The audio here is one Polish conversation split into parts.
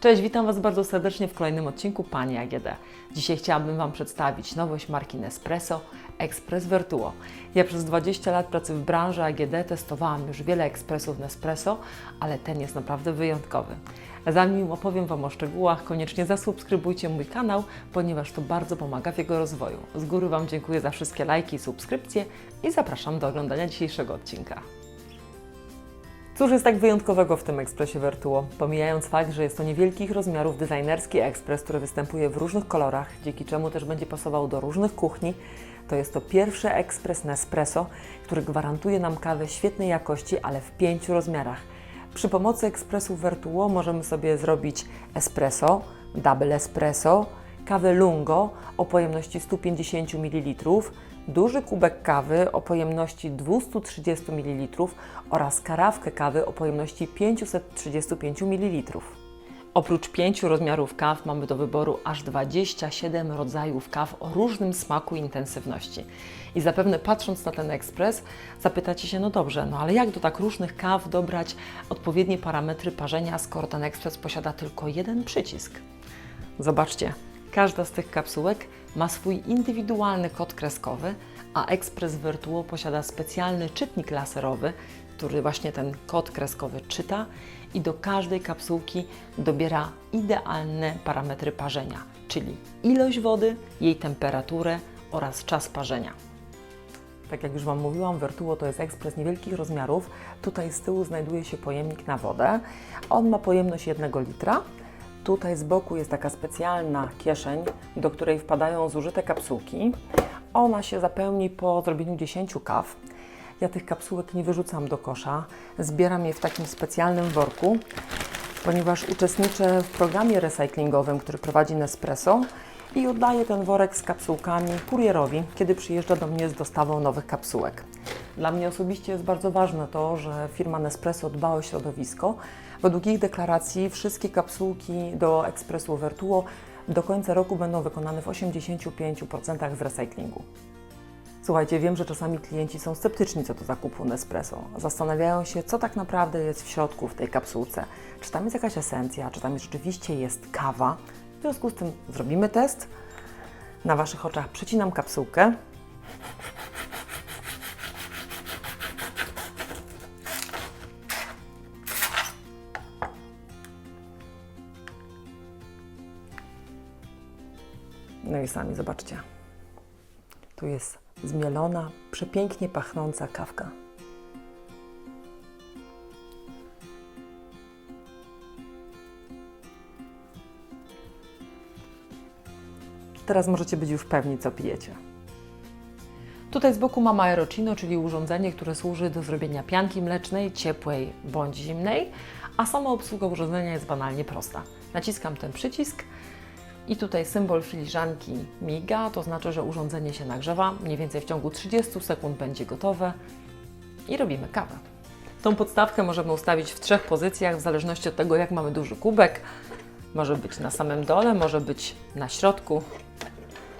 Cześć, witam Was bardzo serdecznie w kolejnym odcinku Pani AGD. Dzisiaj chciałabym Wam przedstawić nowość marki Nespresso Express Vertuo. Ja przez 20 lat pracy w branży AGD testowałam już wiele ekspresów Nespresso, ale ten jest naprawdę wyjątkowy. Zanim opowiem Wam o szczegółach, koniecznie zasubskrybujcie mój kanał, ponieważ to bardzo pomaga w jego rozwoju. Z góry Wam dziękuję za wszystkie lajki i subskrypcje i zapraszam do oglądania dzisiejszego odcinka. Cóż jest tak wyjątkowego w tym ekspresie Vertuo? Pomijając fakt, że jest to niewielkich rozmiarów designerski ekspres, który występuje w różnych kolorach, dzięki czemu też będzie pasował do różnych kuchni, to jest to pierwszy ekspres Nespresso, który gwarantuje nam kawę świetnej jakości, ale w pięciu rozmiarach. Przy pomocy ekspresu Vertuo możemy sobie zrobić espresso, double espresso, kawę lungo o pojemności 150 ml, duży kubek kawy o pojemności 230 ml oraz karawkę kawy o pojemności 535 ml. Oprócz pięciu rozmiarów kaw mamy do wyboru aż 27 rodzajów kaw o różnym smaku i intensywności. I zapewne patrząc na ten ekspres zapytacie się, no dobrze, no ale jak do tak różnych kaw dobrać odpowiednie parametry parzenia, skoro ten ekspres posiada tylko jeden przycisk? Zobaczcie, każda z tych kapsułek ma swój indywidualny kod kreskowy, a Express Vertuo posiada specjalny czytnik laserowy, który właśnie ten kod kreskowy czyta i do każdej kapsułki dobiera idealne parametry parzenia, czyli ilość wody, jej temperaturę oraz czas parzenia. Tak jak już Wam mówiłam, Vertuo to jest ekspres niewielkich rozmiarów. Tutaj z tyłu znajduje się pojemnik na wodę. On ma pojemność 1 litra. Tutaj z boku jest taka specjalna kieszeń, do której wpadają zużyte kapsułki. Ona się zapełni po zrobieniu 10 kaw. Ja tych kapsułek nie wyrzucam do kosza, zbieram je w takim specjalnym worku, ponieważ uczestniczę w programie recyklingowym, który prowadzi Nespresso i oddaję ten worek z kapsułkami kurierowi, kiedy przyjeżdża do mnie z dostawą nowych kapsułek. Dla mnie osobiście jest bardzo ważne to, że firma Nespresso dba o środowisko. Według ich deklaracji wszystkie kapsułki do ekspresu Vertuo do końca roku będą wykonane w 85% z recyklingu. Słuchajcie, wiem, że czasami klienci są sceptyczni co do zakupu Nespresso. Zastanawiają się, co tak naprawdę jest w środku w tej kapsułce. Czy tam jest jakaś esencja, czy tam rzeczywiście jest kawa. W związku z tym zrobimy test. Na Waszych oczach przecinam kapsułkę. No i sami zobaczcie. Tu jest zmielona, przepięknie pachnąca kawka. Teraz możecie być już pewni, co pijecie. Tutaj z boku mam aerocino, czyli urządzenie, które służy do zrobienia pianki mlecznej, ciepłej bądź zimnej, a sama obsługa urządzenia jest banalnie prosta. Naciskam ten przycisk i tutaj symbol filiżanki miga, to znaczy, że urządzenie się nagrzewa. Mniej więcej w ciągu 30 sekund będzie gotowe i robimy kawę. Tą podstawkę możemy ustawić w trzech pozycjach, w zależności od tego, jak mamy duży kubek. Może być na samym dole, może być na środku,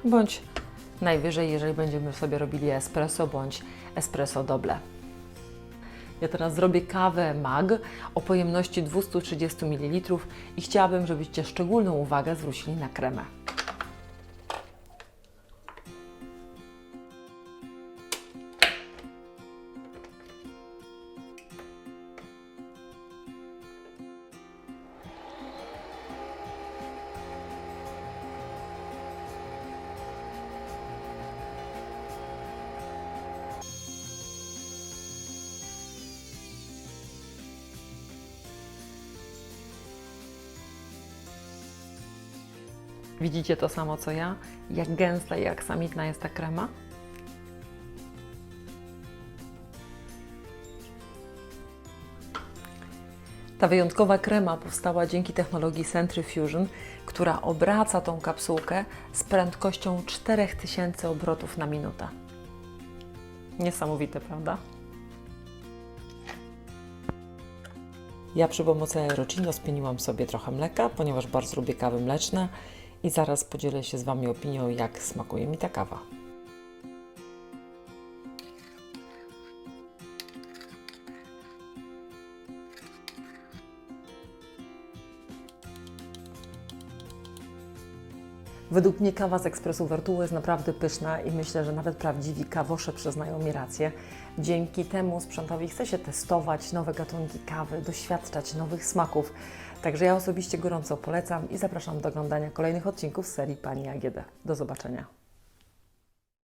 bądź najwyżej, jeżeli będziemy sobie robili espresso bądź espresso doble. Ja teraz zrobię kawę MAG o pojemności 230 ml i chciałabym, żebyście szczególną uwagę zwrócili na kremę. Widzicie to samo co ja? Jak gęsta i aksamitna jest ta krema? Ta wyjątkowa krema powstała dzięki technologii Centrifusion, która obraca tą kapsułkę z prędkością 4000 obrotów na minutę. Niesamowite, prawda? Ja przy pomocy Aerocino spieniłam sobie trochę mleka, ponieważ bardzo lubię kawy mleczne i zaraz podzielę się z Wami opinią, jak smakuje mi ta kawa. Według mnie kawa z ekspresu Vertuo jest naprawdę pyszna i myślę, że nawet prawdziwi kawosze przyznają mi rację. Dzięki temu sprzętowi chce się testować nowe gatunki kawy, doświadczać nowych smaków. Także ja osobiście gorąco polecam i zapraszam do oglądania kolejnych odcinków serii Pani AGD. Do zobaczenia.